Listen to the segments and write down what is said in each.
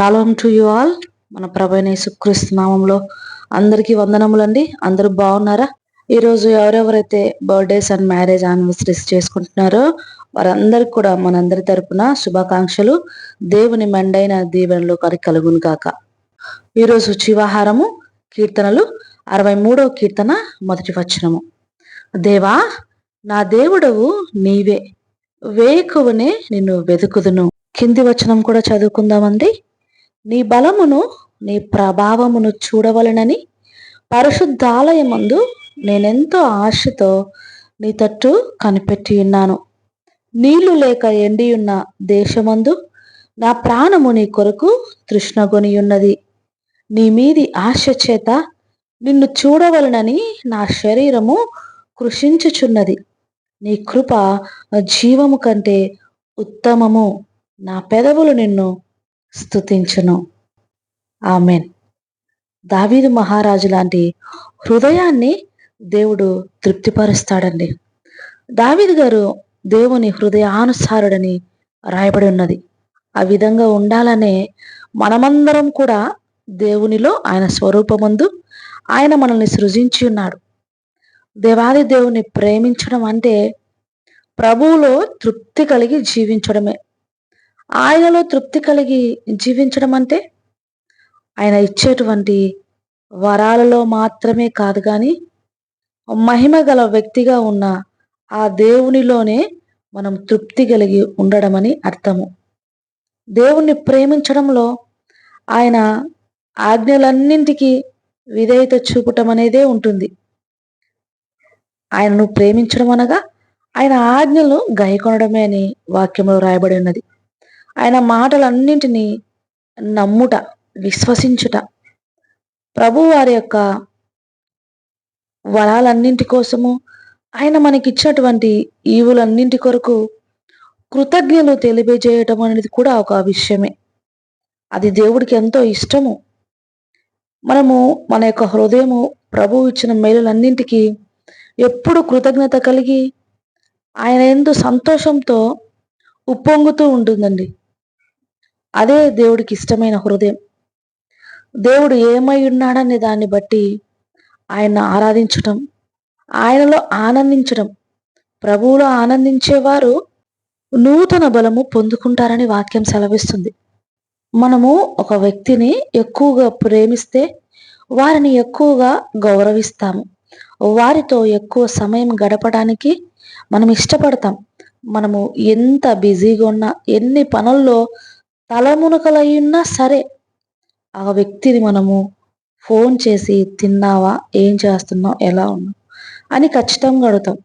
Shalom to you all మన ప్రభైన సుక్రీస్తు నామంలో అందరికీ వందనములండి. అందరూ బాగున్నారా? ఈరోజు ఎవరెవరైతే బర్త్డేస్ అండ్ మ్యారేజ్ యానివర్సరీస్ చేసుకుంటున్నారో వారందరికి కూడా మనందరి తరపున శుభాకాంక్షలు. దేవుని మెండైన దీవెనలు కరి కలుగును కాక ఈరోజు చివాహారము కీర్తనలు అరవై మూడవ కీర్తన మొదటి వచనము. దేవా నా దేవుడవు నీవే వేకువనే నిన్ను వెతుకుదును. కింది వచనం కూడా చదువుకుందామండి. నీ బలమును నీ ప్రభావమును చూడవలనని పరిశుద్ధాలయమందు నేనెంతో ఆశతో నీ తట్టు కనిపెట్టి ఉన్నాను. నీళ్ళు లేక ఎండి ఉన్న దేశమందు నా ప్రాణము నీ కొరకు తృష్ణగొని ఉన్నది నీ మీది ఆశ చేత నిన్ను చూడవలనని నా శరీరము కృషించుచున్నది. నీ కృప జీవము కంటే ఉత్తమము. నా పెదవులు నిన్ను స్థుతించును ఆమెన్. దావీదు మహారాజు లాంటి హృదయాన్ని దేవుడు తృప్తిపరుస్తాడండి. దావీదు గారు దేవుని హృదయానుసారుడని రాయబడి ఉన్నది. ఆ విధంగా ఉండాలనే మనమందరం కూడా దేవునిలో ఆయన స్వరూపమందు ఆయన మనల్ని సృజించి ఉన్నాడు. దేవాది దేవుని ప్రేమించడం అంటే ప్రభువులో తృప్తి కలిగి జీవించడమే. ఆయనలో తృప్తి కలిగి జీవించడం అంటే ఆయన ఇచ్చేటువంటి వరాలలో మాత్రమే కాదు కానీ మహిమ గల వ్యక్తిగా ఉన్న ఆ దేవునిలోనే మనం తృప్తి కలిగి ఉండడమని అర్థము. దేవుణ్ణి ప్రేమించడంలో ఆయన ఆజ్ఞలన్నింటికి విధేయత చూపటం అనేదే ఉంటుంది. ఆయనను ప్రేమించడం అనగా ఆయన ఆజ్ఞలు గైకొనడమే అని వాక్యంలో రాయబడి ఉన్నది. ఆయన మాటలన్నింటినీ నమ్ముట విశ్వసించుట. ప్రభు వారి యొక్క వరాలన్నింటి కోసము ఆయన మనకిచ్చినటువంటి ఈవులన్నింటి కొరకు కృతజ్ఞలు తెలియజేయటం అనేది కూడా ఒక విషయమే. అది దేవుడికి ఎంతో ఇష్టము. మనము మన యొక్క హృదయము ప్రభు ఇచ్చిన మేలులన్నింటికీ ఎప్పుడు కృతజ్ఞత కలిగి ఆయన ఎందు సంతోషంతో ఉప్పొంగుతూ ఉంటుందండి. అదే దేవుడికి ఇష్టమైన హృదయం. దేవుడు ఏమై ఉన్నాడనే దాన్ని బట్టి ఆయన ఆరాధించటం ఆయనలో ఆనందించడం ప్రభువులో ఆనందించేవారు నూతన బలము పొందుకుంటారని వాక్యం సెలవిస్తుంది. మనము ఒక వ్యక్తిని ఎక్కువగా ప్రేమిస్తే వారిని ఎక్కువగా గౌరవిస్తాము. వారితో ఎక్కువ సమయం గడపడానికి మనం ఇష్టపడతాం. మనము ఎంత బిజీగా ఉన్నా ఎన్ని పనుల్లో తలమునకలయ్యున్నా సరే ఆ వ్యక్తిని మనము ఫోన్ చేసి తిన్నావా ఏం చేస్తున్నావు ఎలా ఉన్నావు అని ఖచ్చితంగా అడుగుతాం.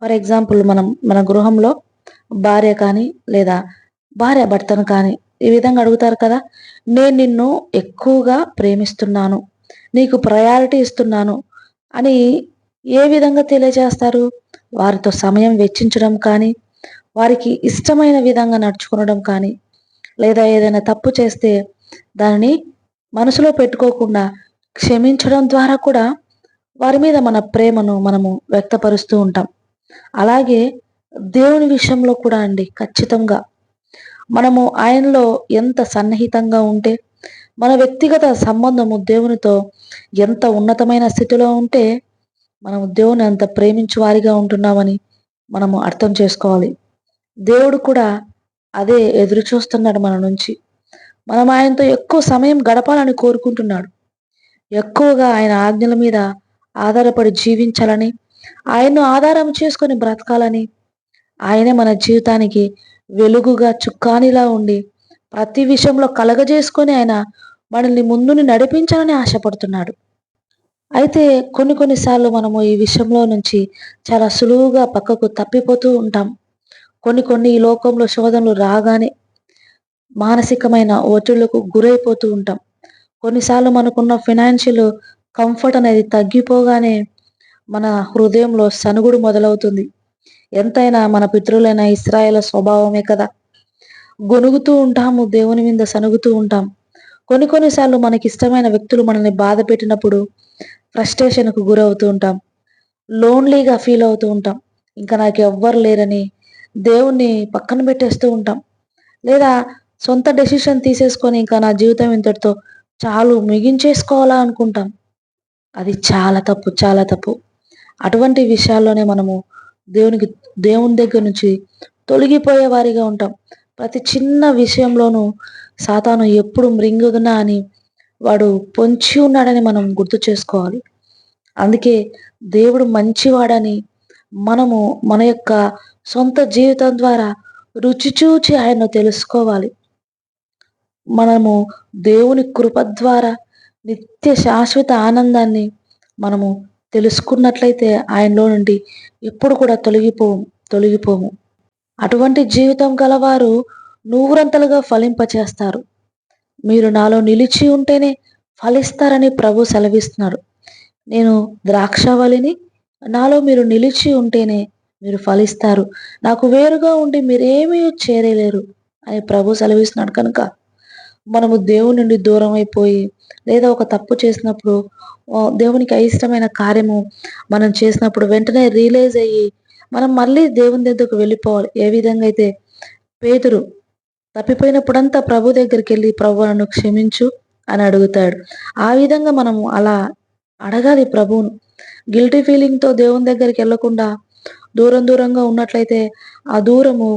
ఫర్ ఎగ్జాంపుల్ మనం మన గృహంలో భార్య కానీ లేదా భార్య భర్తను కానీ ఈ విధంగా అడుగుతారు కదా నేను నిన్ను ఎక్కువగా ప్రేమిస్తున్నాను నీకు ప్రయారిటీ ఇస్తున్నాను అని ఏ విధంగా తెలియజేస్తారు? వారితో సమయం వెచ్చించడం కానీ వారికి ఇష్టమైన విధంగా నడుచుకునడం కానీ లేదా ఏదైనా తప్పు చేస్తే దానిని మనసులో పెట్టుకోకుండా క్షమించడం ద్వారా కూడా వారి మీద మన ప్రేమను మనము వ్యక్తపరుస్తూ ఉంటాం. అలాగే దేవుని విషయంలో కూడా అండి ఖచ్చితంగా. మనము ఆయనలో ఎంత సన్నిహితంగా ఉంటే మన వ్యక్తిగత సంబంధము దేవునితో ఎంత ఉన్నతమైన స్థితిలో ఉంటే మనము దేవుని అంత ప్రేమించు వారిగా ఉంటున్నామని మనము అర్థం చేసుకోవాలి. దేవుడు కూడా అదే ఎదురు చూస్తున్నాడు మన నుంచి. మనం ఆయనతో ఎక్కువ సమయం గడపాలని కోరుకుంటున్నాడు. ఎక్కువగా ఆయన ఆజ్ఞల మీద ఆధారపడి జీవించాలని ఆయన్ను ఆధారం చేసుకొని బ్రతకాలని ఆయనే మన జీవితానికి వెలుగుగా చుక్కానిలా ఉండి ప్రతి విషయంలో కలగజేసుకొని ఆయన మనల్ని ముందుని నడిపించాలని ఆశపడుతున్నాడు. అయితే కొన్ని కొన్నిసార్లు మనము ఈ విషయంలో నుంచి చాలా సులువుగా పక్కకు తప్పిపోతూ ఉంటాం. కొన్ని కొన్ని ఈ లోకంలో శోధనలు రాగానే మానసికమైన ఒత్తిళ్ళకు గురైపోతూ ఉంటాం. కొన్నిసార్లు మనకున్న ఫినాన్షియల్ కంఫర్ట్ అనేది తగ్గిపోగానే మన హృదయంలో సనుగుడు మొదలవుతుంది. ఎంతైనా మన పితృలైన ఇస్రాయల స్వభావమే కదా. గొనుగుతూ ఉంటాము దేవుని మీద సనుగుతూ ఉంటాం. కొన్ని కొన్నిసార్లు మనకి ఇష్టమైన వ్యక్తులు మనల్ని బాధ పెట్టినప్పుడు ఫ్రస్ట్రేషన్కు గురవుతూ ఉంటాం. లోన్లీగా ఫీల్ అవుతూ ఉంటాం. ఇంకా నాకు ఎవ్వరు లేరని దేవుణ్ణి పక్కన పెట్టేస్తూ ఉంటాం. లేదా సొంత డెసిషన్ తీసేసుకొని ఇంకా నా జీవితం ఇంతటితో చాలు మిగించేసుకోవాలా అనుకుంటాం. అది చాలా తప్పు చాలా తప్పు. అటువంటి విషయాల్లోనే మనము దేవునికి దేవుని దగ్గర నుంచి తొలగిపోయే వారిగా ఉంటాం. ప్రతి చిన్న విషయంలోనూ సాతాను ఎప్పుడు మృంగుదునా అని వాడు పొంచి ఉన్నాడని మనం గుర్తు చేసుకోవాలి. అందుకే దేవుడు మంచివాడని మనము మన యొక్క సొంత జీవితం ద్వారా రుచి చూచి ఆయన్ను తెలుసుకోవాలి. మనము దేవుని కృప ద్వారా నిత్య శాశ్వత ఆనందాన్ని మనము తెలుసుకున్నట్లయితే ఆయనలో నుండి ఎప్పుడు కూడా తొలగిపోము తొలగిపోము. అటువంటి జీవితం గలవారు నూరంతలుగా ఫలింపచేస్తారు. మీరు నాలో నిలిచి ఉంటేనే ఫలిస్తారని ప్రభు సెలవిస్తున్నాడు. నేను ద్రాక్షవలిని నాలో మీరు నిలిచి ఉంటేనే మీరు ఫలిస్తారు. నాకు వేరుగా ఉండి మీరేమీ చేరలేరు అని ప్రభు సెలవిస్తున్నాడు కనుక మనము దేవుని నుండి దూరం అయిపోయి లేదా ఒక తప్పు చేసినప్పుడు దేవునికి అయిష్టమైన కార్యము మనం చేసినప్పుడు వెంటనే రియలైజ్ అయ్యి మనం మళ్ళీ దేవుని దగ్గరకు వెళ్ళిపోవాలి. ఏ విధంగా అయితే పేదరు తప్పిపోయినప్పుడంతా ప్రభు దగ్గరికి వెళ్ళి ప్రభు నన్ను క్షమించు అని అడుగుతాడు. ఆ విధంగా మనము అలా అడగాలి ప్రభువును. గిల్టీ ఫీలింగ్తో దేవుని దగ్గరికి వెళ్ళకుండా దూరం దూరంగా ఉన్నట్లయితే ఆ దూరము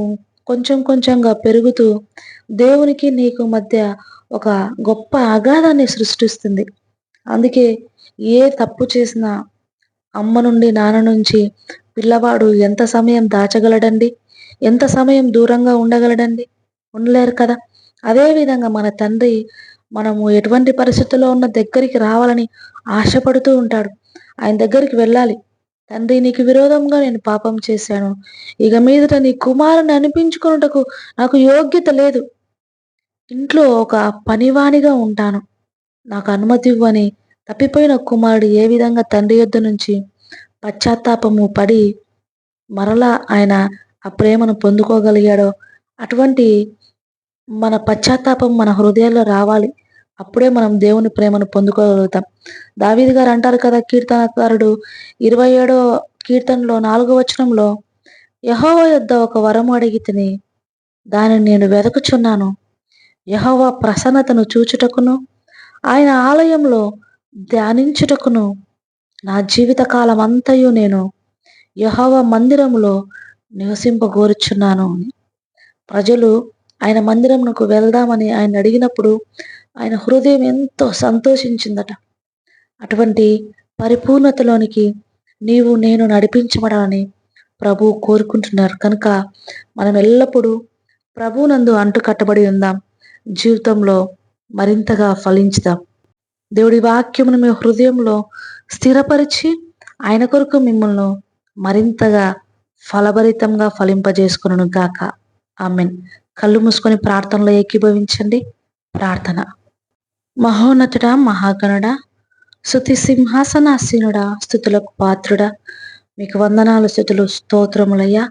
కొంచెం కొంచెంగా పెరుగుతూ దేవునికి నీకు మధ్య ఒక గొప్ప అగాధాన్ని సృష్టిస్తుంది. అందుకే ఏ తప్పు చేసినా అమ్మ నుండి నాన్న నుంచి పిల్లవాడు ఎంత సమయం దాచగలడండి? ఎంత సమయం దూరంగా ఉండగలడండి? ఉండలేరు కదా? అదేవిధంగా మన తండ్రి మనము ఎటువంటి పరిస్థితుల్లో ఉన్న దగ్గరికి రావాలని ఆశపడుతూ ఉంటాడు. ఆయన దగ్గరికి వెళ్ళాలి. తండ్రి నీకు విరోధంగా నేను పాపం చేశాను. ఇక మీదట నీ కుమారుని అనిపించుకున్నటకు నాకు యోగ్యత లేదు. ఇంట్లో ఒక పనివాణిగా ఉంటాను. నాకు అనుమతి ఇవ్వని తప్పిపోయిన కుమారుడు ఏ విధంగా తండ్రి యొద్ద నుంచి పశ్చాత్తాపము పడి మరలా ఆయన ఆ ప్రేమను పొందుకోగలిగాడో అటువంటి మన పశ్చాత్తాపం మన హృదయాల్లో రావాలి. అప్పుడే మనం దేవుని ప్రేమను పొందుకోగలుగుతాం. దావీది గారు అంటారు కదా కీర్తనకారుడు ఇరవై ఏడో కీర్తనలో నాలుగో వచనంలో యహోవ యొద్ద ఒక వరం అడిగి తిని దానిని నేను వెదకుచున్నాను. యహోవ ప్రసన్నతను చూచుటకును ఆయన ఆలయంలో ధ్యానించుటకును నా జీవిత కాలం అంతయు నేను యహోవ మందిరంలో నివసింపగోరుచున్నాను. ప్రజలు ఆయన మందిరంకు వెళ్దామని ఆయన అడిగినప్పుడు ఆయన హృదయం ఎంతో సంతోషించిందట. అటువంటి పరిపూర్ణతలోనికి నీవు నేను నడిపించబడాలని ప్రభు కోరుకుంటున్నారు. కనుక మనం ఎల్లప్పుడూ ప్రభునందు అంటు కట్టబడి ఉందాం. జీవితంలో మరింతగా ఫలించుదాం. దేవుడి వాక్యమును మీ హృదయంలో స్థిరపరిచి ఆయన కొరకు మిమ్మల్ని మరింతగా ఫలభరితంగా ఫలింపజేసుకును గాక ఆమెన్. కళ్ళు మూసుకొని ప్రార్థనలో ఏకీభవించండి. ప్రార్థన. మహోన్నతుడా మహాగణుడా శృతి సింహాసనాసీనుడా స్థుతులకు పాత్రుడా. మీకు వందనాలు స్థుతులు స్తోత్రములయ్యా.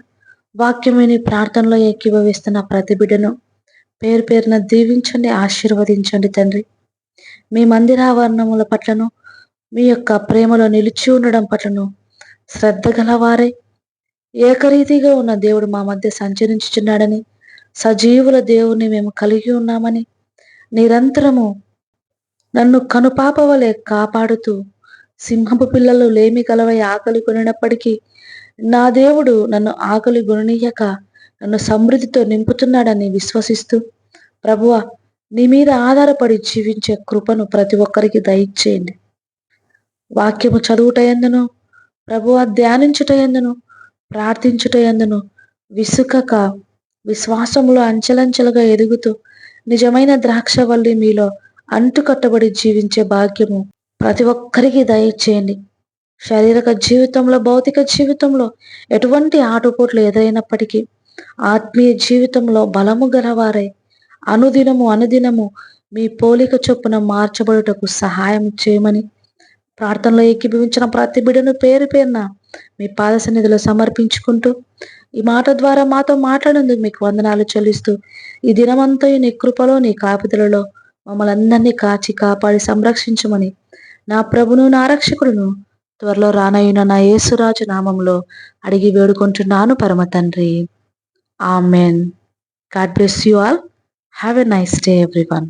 వాక్యమేని ప్రార్థనలో ఏకీభవిస్తున్న ప్రతి బిడ్డను పేరు పేరున దీవించండి ఆశీర్వదించండి తండ్రి. మీ మందిరావరణముల పట్లను మీ యొక్క ప్రేమలో నిలిచి ఉండడం పట్లను శ్రద్ధ గలవారే. ఏకరీతిగా ఉన్న దేవుడు మా మధ్య సంచరించుచున్నాడని సజీవుల దేవుణ్ణి మేము కలిగి ఉన్నామని నిరంతరము నన్ను కనుపాపవలే కాపాడుతూ సింహపు పిల్లలు లేమి కలవై ఆకలి కొనినప్పటికీ నా దేవుడు నన్ను ఆకలి గుణనీయక నన్ను సమృద్ధితో నింపుతున్నాడని విశ్వసిస్తూ ప్రభువ నీ మీద ఆధారపడి జీవించే కృపను ప్రతి ఒక్కరికి దయచేయండి. వాక్యము చదువుట ఎందును ప్రభువ ధ్యానించుట ఎందును ప్రార్థించుట ఎందును విసుకక విశ్వాసములో అంచెలంచెలుగా ఎదుగుతూ నిజమైన ద్రాక్షవల్లి మీలో అంటుకట్టబడి జీవించే భాగ్యము ప్రతి ఒక్కరికి దయచేయండి. శారీరక జీవితంలో భౌతిక జీవితంలో ఎటువంటి ఆటుపోట్లు ఎదురైనప్పటికీ ఆత్మీయ జీవితంలో బలము గలవారై అనుదినము అనుదినము మీ పోలిక చొప్పున మార్చబడుటకు సహాయం చేయమని ప్రార్థనలో ఏకీభవించిన ప్రతి బిడను పేరు పేరున మీ పాద సన్నిధిలో సమర్పించుకుంటూ ఈ మాట ద్వారా మాతో మాట్లాడేందుకు మీకు వందనాలు చెల్లిస్తూ ఈ దినమంతా నీ కృపలో నీ కాపుదలలో మమ్మల్ని అందరినీ కాచి కాపాడి సంరక్షించమని నా ప్రభును నా రక్షకుడును త్వరలో రానయ్యున నా యేసురాజు నామంలో అడిగి వేడుకుంటున్నాను పరమ తండ్రి. Amen. God bless you all. Have a nice day everyone.